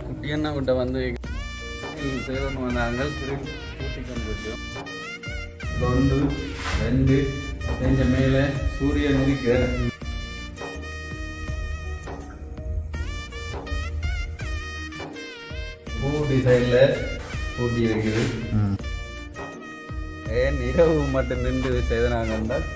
குட்டியண்ணா கிட்ட வந்து சேவன் வந்தாங்க. கூட்டி கொண்டு போயிட்டோம் ஒன்று ரெண்டு செஞ்ச மேலே சூரியன் உதிக்க மூடி சைடில் பூட்டி இருக்குது. ஏன் இரவு மட்டும் நின்று செய்தனாங்க என்றால்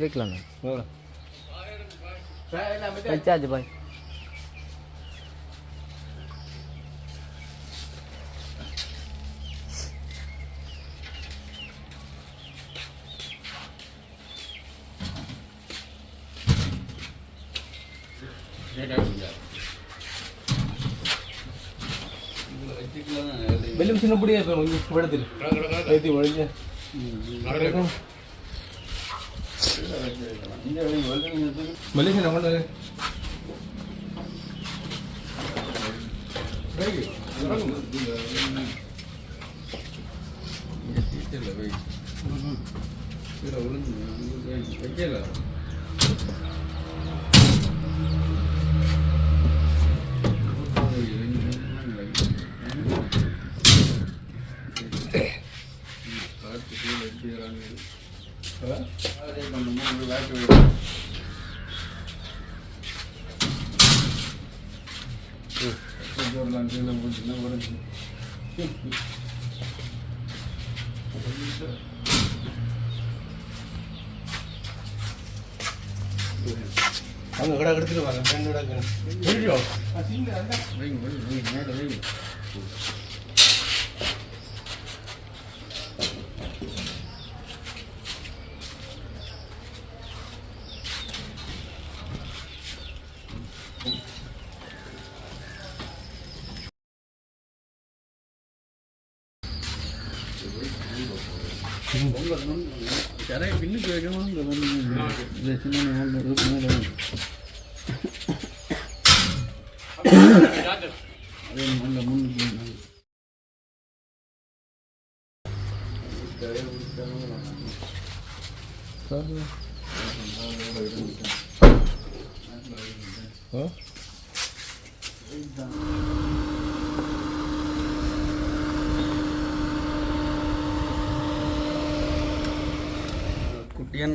વીસ વેકલાના પચાસ ભાઈ ಬೆಲ್ಲಿ ಮುಚ್ಚಿನ ಬಿಡಿ ಒಂದು ಇಷ್ಟು ಬೆಳೆದಿರಿ ಐತಿ ಒಳಗೆ Mali sih nongol deh. Baik. Orang itu lah baik. Kita orang itu baik. Baik lah. எடுத்துட்டு வாங்க ஃப்ரெண்டோட வெளியோ வைங்க வைங்க வைங்க மேலே வைங்க கரை பின்னுக்கு வைக்கணும் இந்த வந்து இந்த சின்ன ஹாலில் இருக்கு மேலே வைங்க. அதே நல்ல முன்னுக்கு வைங்க. குட்டியண்ணா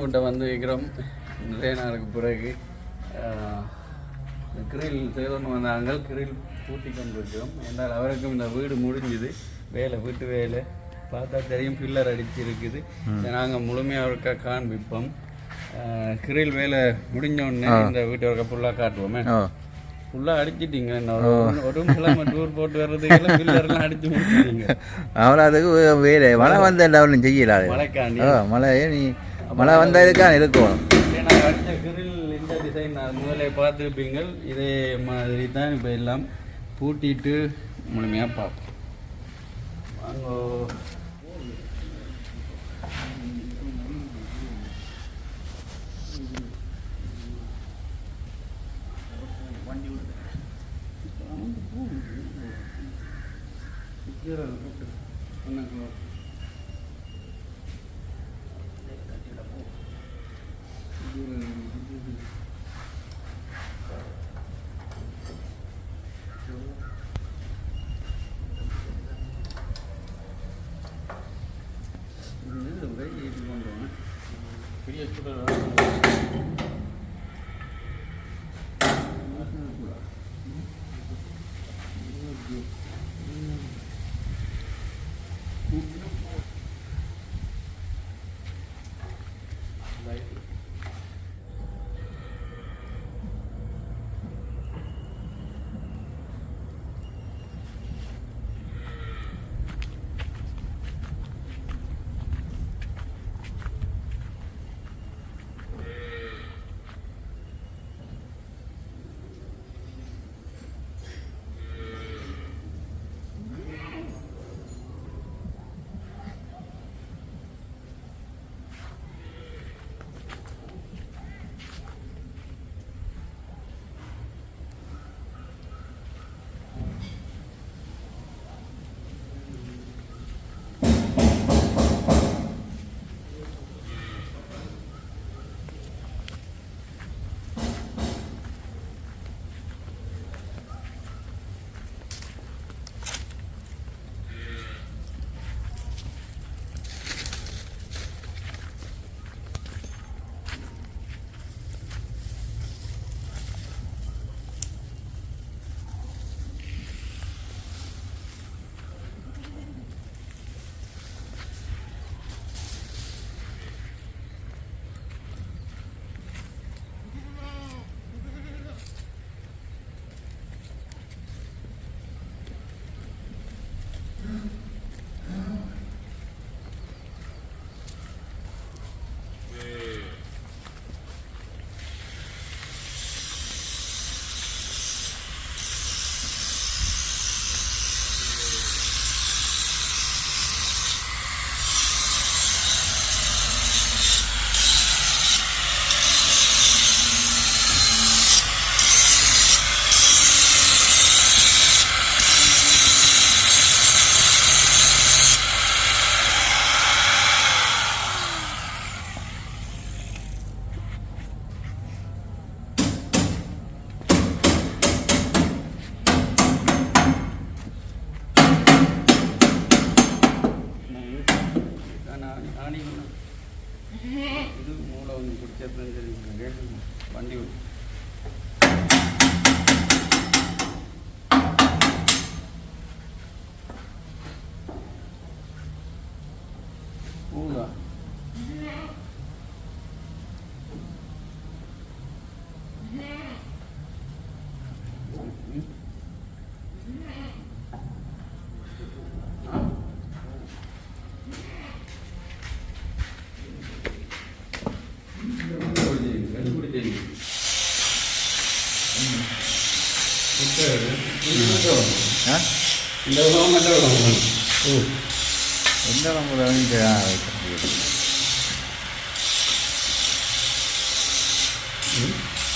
கிட்ட வந்து விற்கிறோம் நிறைய நாளுக்கு பிறகு கிரில் செய்தோன்னு வந்தாங்க கிரில் பூட்டி கொண்டு இருக்கிறோம் என்றால் அவருக்கும் இந்த வீடு முடிஞ்சுது. வேலை வீட்டு வேலை. பார்த்தா தெரியும் பில்லர் அடிச்சிருக்குது. நாங்கள் முழுமையாக அவருக்கா காண்பிப்போம். கிரில் வேலை முடிஞ்ச உடனே இந்த வீட்டை ஒருக்கா ஃபுல்லாக காட்டுவோமே. ஓ ஃபுல்லாக அடிச்சிட்டீங்க. ஒரு கிழமை டூர் போட்டு வர்றதுக்கெல்லாம் பில்லர்லாம் அடிச்சு முடிச்சிட்டீங்க. அதுக்கு வேலை. மழை வந்த ஒன்றும் செய்யல மழைக்காண்டி. மழை நீ மழை வந்ததுக்கா இருக்கும்? ஏன்னா அடித்த கிரில் இந்த டிசைன் நான் முதல்ல பார்த்துருப்பீங்க இதே மாதிரி தான் இப்போ எல்லாம் பூட்டிட்டு முழுமையாக பார்ப்போம். வாங்கோ Juran.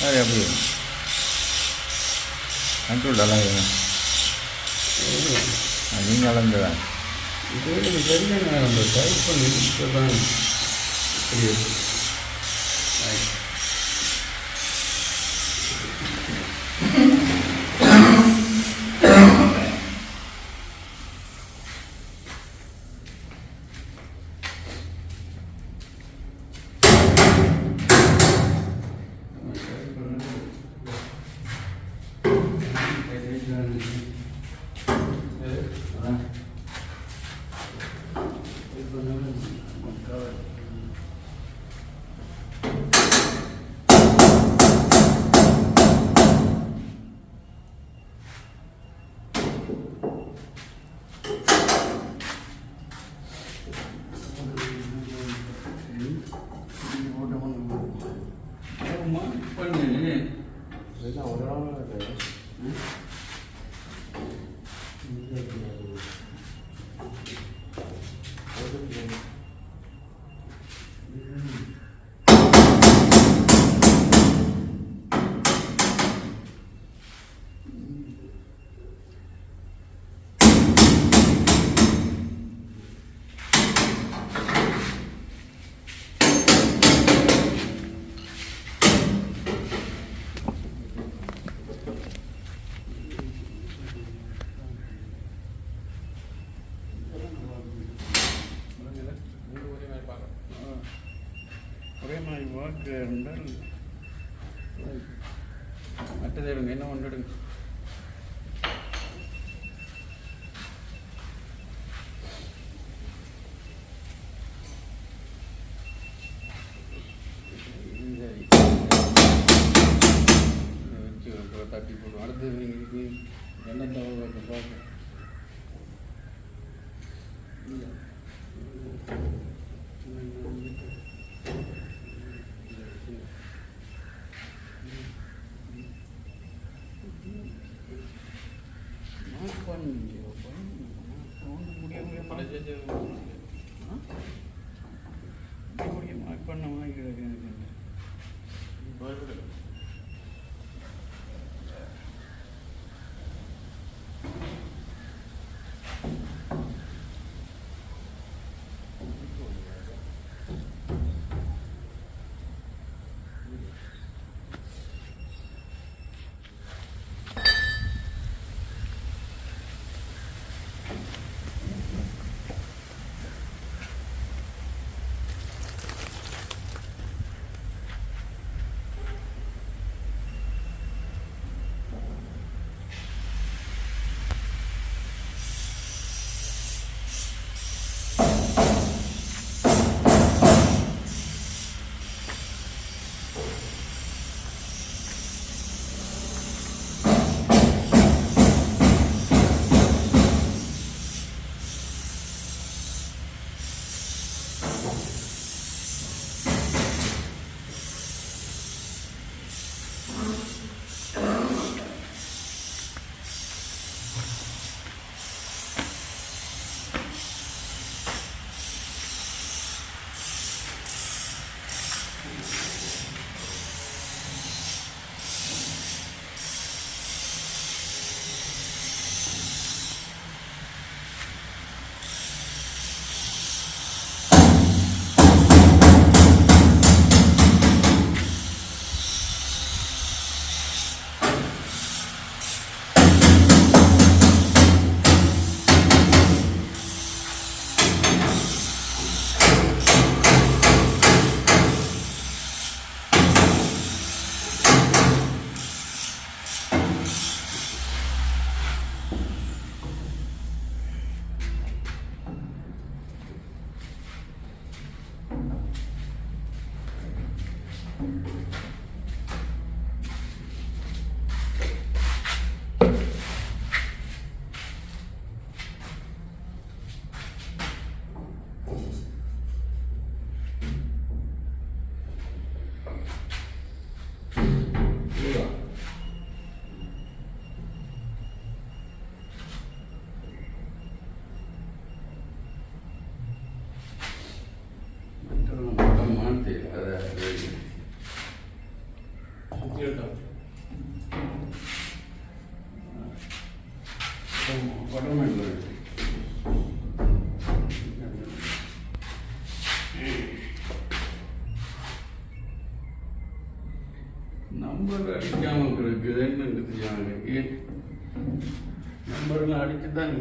அது அப்படி கண்ட்ரோல் எல்லாம் வேணும் நீங்கள் அளந்துதான் இது எனக்கு தெரிஞ்ச அந்த டைப் பண்ணி இப்பதான் இருப்பாங்க ஒரே மாதிரி வாக்கு இருந்தால் மற்றது எடுங்க என்ன ஒன்று பண்ண மாதிரி நம்பர் அடிக்காமல் இருக்குது என்னன்னு தெரியாமல் இருக்கு நம்பர்லாம் அடிச்சு தான்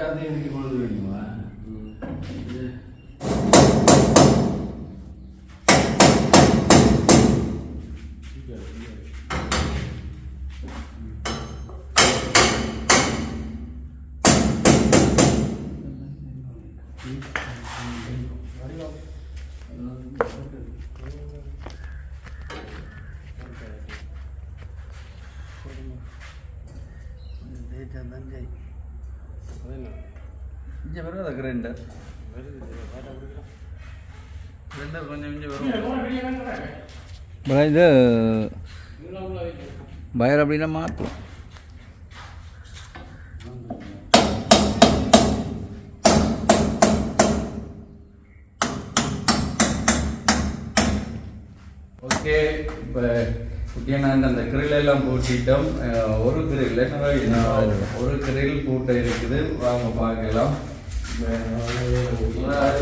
இருக்குது அடிச்சாதே எனக்கு கொண்டு வேணுமா இது இங்கே வராத கிரைண்டர் சிலிண்டர் கொஞ்சம் கொஞ்சம் வரும் இது பயர் அப்படின்னா மாற்றும். ஓகே இப்போ குட்டியான அந்த கிரில் எல்லாம் பூட்டிட்டோம். ஒரு கிரில் ஒரு கிரில் பூட்ட இருக்குது. வாங்க பார்க்கலாம்.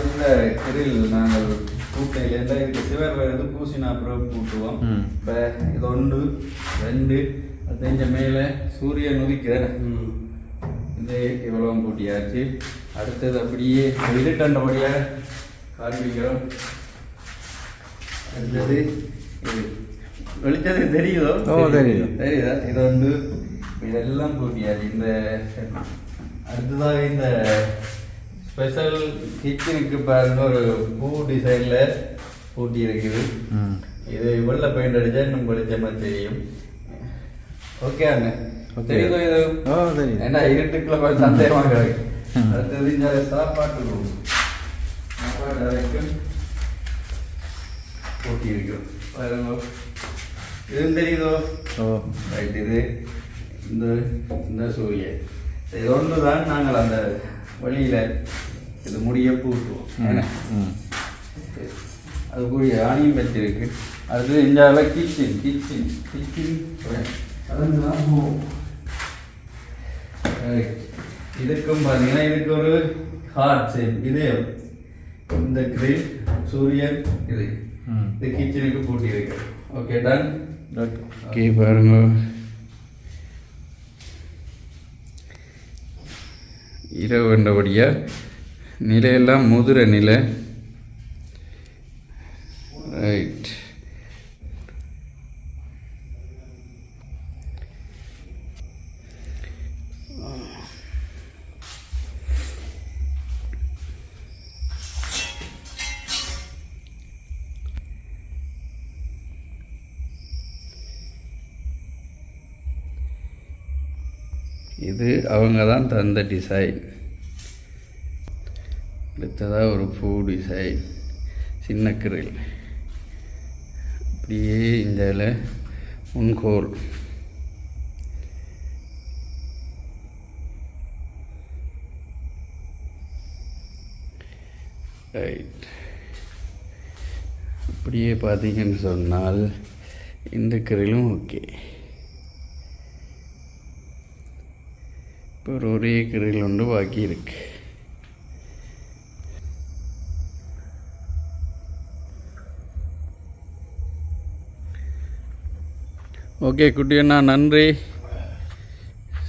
இந்த கிரில் நாங்கள் பூட்டையிலேருந்து இதுக்கு சிவர் வருது பூசினா அப்புறம் பூட்டுவோம் இப்போ இது ஒன்று ரெண்டு அது தெரிஞ்ச மேலே சூரியன் உதிக்கிறேன் இது இவ்வளோ கூட்டியாச்சு அடுத்தது அப்படியே இருட்டண்டபடியாக காண்பிக்கிறோம் அடுத்தது இது வெளிச்சது தெரியுதோ ஓ, தெரியுது. தெரியுதா இது வந்து இதெல்லாம் கூட்டியாச்சு இந்த அடுத்ததாக இந்த ஸ்பெஷல் கிச்சனுக்கு பாருங்க ஒரு பூ டிசைனில் பூட்டி இருக்குது. இது வெள்ளை பெயிண்ட் அடிச்சா இன்னும் வெளிச்சமா தெரியும். ஓகே அண்ணே. தெரியுதோ இது ஏன்னா இருட்டுக்குள்ள கொஞ்சம் சந்தேகமா கிடக்கு. ம். அடுத்தது இந்த சாப்பாட்டு room. சாப்பாடு அறைக்கும் பூட்டி இருக்கும் பாருங்க. இதுவும் தெரியுதோ? ஓ. ரைட் இது. இந்த இந்த சூரியன் இது ஒன்று தான் நாங்கள் அந்த வழியில் இது முடிய பூட்டுவோம். அதுக்குரிய ஆணியும் வச்சிருக்கு. அடுத்து இந்தியாவில் கிச்சன் கிச்சன் கிச்சன். இதுக்கும் பார்த்தீங்கன்னா இதுக்கு ஒரு ஹார்ட் ஷேப் இது இந்த கிரில் சூரியன் இது. ம். இது கிச்சனுக்கு பூட்டி இருக்கு ஓகே டன் ஓகே பாருங்க. இரவு என்றபடியாக நிலையெல்லாம் முதிர நிலை. ரைட் அவங்க தான் தந்த டிசைன் அடுத்ததாக ஒரு பூ டிசைன் சின்ன கிரில் அப்படியே இந்த இதில் முன்கோல். ரைட் அப்படியே பார்த்தீங்கன்னு சொன்னால் இந்த கிரிலும் ஓகே இப்போ ஒரு ஒரே கிரில் ஒன்று பாக்கி இருக்கு. ஓகே குட்டி அண்ணா நன்றி.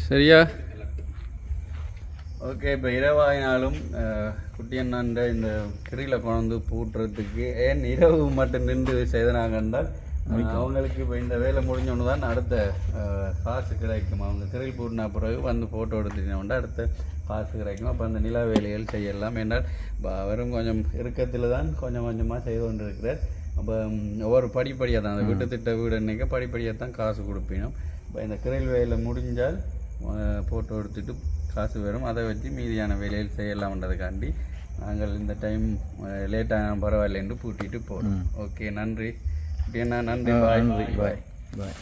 சரியா? ஓகே இப்போ இரவாயினாலும் அஹ், குட்டி அண்ணாண்ட இந்த கிரியில் கொண்டு பூட்டுறதுக்கு ஏன் இரவு மட்டும் நின்று செய்தனாங்கன்னா என்றால் அவங்களுக்கு இப்போ இந்த வேலை முடிஞ்சோன்னு தான் அடுத்த காசு கிடைக்கும். அவங்க கிரில் பூட்டின பிறகு வந்து ஃபோட்டோ எடுத்துட்டோம்னா அடுத்த காசு கிடைக்கும். அப்போ அந்த நிலா வேலைகள் செய்யலாம் என்றால் அவரும் கொஞ்சம் இறுக்கத்தில் தான் கொஞ்சம் கொஞ்சமாக செய்து கொண்டிருக்கிறார். அப்போ ஒவ்வொரு படிப்படியாக தான். அந்த வீட்டு திட்ட வீடு அன்னைக்கு படிப்படியாக தான் காசு கொடுப்பினோம். இப்போ இந்த கிரில் வேலை முடிஞ்சால் ஃபோட்டோ எடுத்துட்டு காசு வரும். அதை வச்சு மீதியான வேலையில் செய்யலாம்ன்றதுக்காண்டி நாங்கள் இந்த டைம் லேட்டாக பரவாயில்ல என்று பூட்டிட்டு போகிறோம் ஓகே நன்றி. அப்படின்னா நன்றி பாய் பாய் பாய்